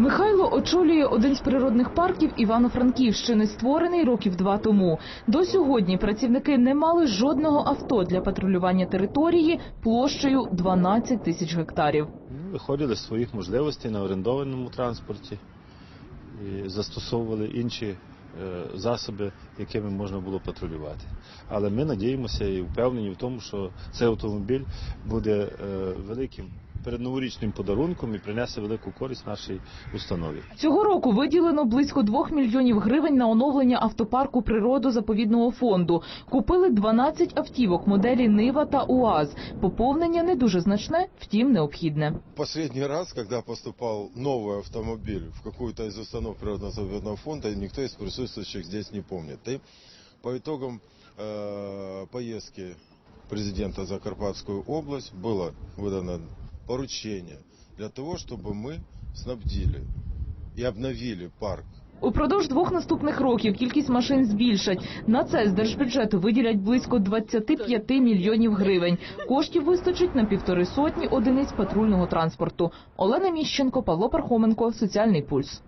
Михайло очолює один з природних парків Івано-Франківщини, створений років два тому. До сьогодні працівники не мали жодного авто для патрулювання території площею 12 тисяч гектарів. Виходили з своїх можливостей на орендованому транспорті і застосовували інші е, засоби, якими можна було патрулювати. Але ми надіємося і впевнені в тому, що цей автомобіль буде е, великим передноворічним подарунком і принесе велику користь нашій установі. Цього року виділено близько 2 мільйонів гривень на оновлення автопарку природо-заповідного фонду. Купили 12 автівок моделі Нива та УАЗ. Поповнення не дуже значне, втім необхідне. Последний раз, когда поступал новый автомобиль в какую-то из установ природно-заповедного фонда, никто из присутствующих здесь не помнит. И по итогам э, поездки президента за Карпатскую область было выдано поручение для того, чтобы мы снабдили и обновили парк Упродовж двох наступних років кількість машин збільшать. На це з держбюджету виділять близько 25 мільйонів гривень. Коштів вистачить на півтори сотні одиниць патрульного транспорту. Олена Міщенко, Павло Пархоменко, Соціальний пульс.